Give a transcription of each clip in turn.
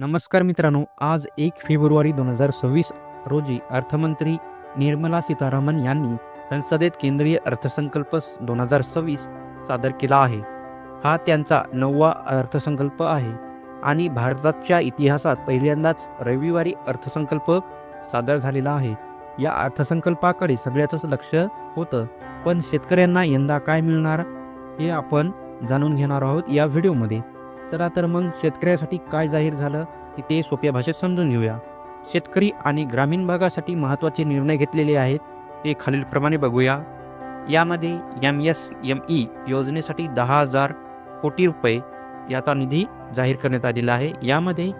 नमस्कार मित्रांनो आज एक फेब्रुवारी दोन हजार सव्वीस रोजी अर्थमंत्री निर्मला सीतारामन यांनी संसदेत केंद्रीय अर्थसंकल्प दोन हजार सव्वीस सादर केला आहे. हा त्यांचा नववा अर्थसंकल्प आहे आणि भारताच्या इतिहासात पहिल्यांदाच रविवारी अर्थसंकल्प सादर झालेला आहे. या अर्थसंकल्पाकडे सगळ्याचंच लक्ष होतं पण शेतकऱ्यांना यंदा काय मिळणार हे आपण जाणून घेणार आहोत या व्हिडिओमध्ये. चला तर मग शेतकऱ्यासाठी काय जाहीर झालं की ते सोप्या भाषेत समजून घेऊया. शेतकरी आणि ग्रामीण भागासाठी महत्त्वाचे निर्णय घेतलेले आहेत ते खालीलप्रमाणे बघूया. यामध्ये एम एस एम ई योजनेसाठी दहा हजार कोटी रुपये याचा निधी जाहीर करण्यात आलेला आहे. यामध्ये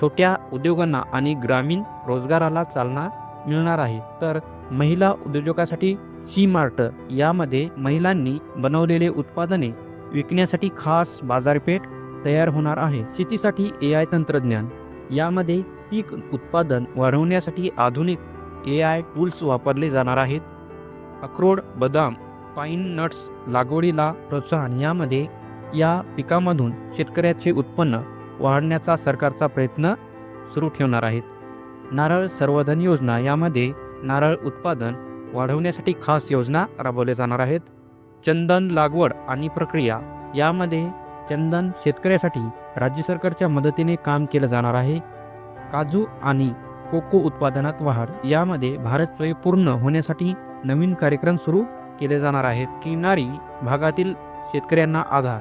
छोट्या उद्योगांना आणि ग्रामीण रोजगाराला चालना मिळणार आहे. तर महिला उद्योजकासाठी सी मार्ट यामध्ये महिलांनी बनवलेले उत्पादने विकण्यासाठी खास बाजारपेठ तयार होणार आहे. शेतीसाठी ए आय तंत्रज्ञान यामध्ये पीक उत्पादन वाढवण्यासाठी आधुनिक ए आय टूल्स वापरले जाणार आहेत. अक्रोड बदाम पाईन नट्स लागवडीला प्रोत्साहन यामध्ये या पिकामधून शेतकऱ्याचे उत्पन्न वाढण्याचा सरकारचा प्रयत्न सुरू ठेवणार आहेत. नारळ सर्वधन योजना यामध्ये नारळ उत्पादन वाढवण्यासाठी खास योजना राबवल्या जाणार आहेत. चंदन लागवड आणि प्रक्रिया यामध्ये चंदन शेतकऱ्यासाठी राज्य सरकारच्या मदतीने काम केलं जाणार आहे. काजू आणि कोको उत्पादनात वाढ यामध्ये भारत स्वयंपूर्ण होण्यासाठी नवीन कार्यक्रम सुरू केले जाणार आहेत. किनारी भागातील शेतकऱ्यांना आधार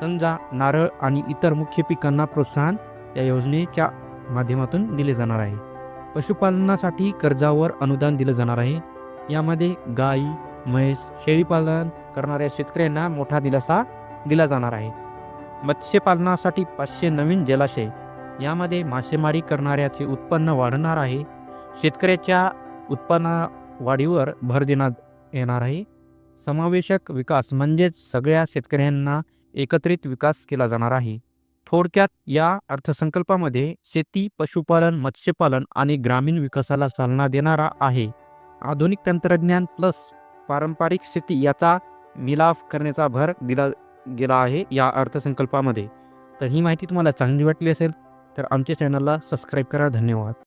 समजा नारळ आणि इतर मुख्य पिकांना प्रोत्साहन या योजनेच्या माध्यमातून दिले जाणार आहे. पशुपालनासाठी कर्जावर अनुदान दिलं जाणार आहे. यामध्ये गाई म्हैस शेळीपालन करणाऱ्या शेतकऱ्यांना मोठा दिलासा दिला जाणार आहे. मत्स्यपालनासाठी पाचशे नवीन जलाशय यामध्ये मासेमारी करणाऱ्याचे उत्पन्न वाढणार आहे. शेतकऱ्याच्या उत्पन्न वाढीवर भर देण्यात येणार आहे. समावेशक विकास म्हणजेच सगळ्या शेतकऱ्यांना एकत्रित विकास केला जाणार आहे. थोडक्यात या अर्थसंकल्पामध्ये शेती पशुपालन मत्स्यपालन आणि ग्रामीण विकासाला चालना देणारा आहे. आधुनिक तंत्रज्ञान प्लस पारंपरिक शेती याचा मिलाफ करण्याचा भर दिला गेला आहे या अर्थसंकल्पामध्ये. तर ही माहिती तुम्हाला चांगली वाटली असेल तर आमच्या चॅनलला सबस्क्राईब करा. धन्यवाद.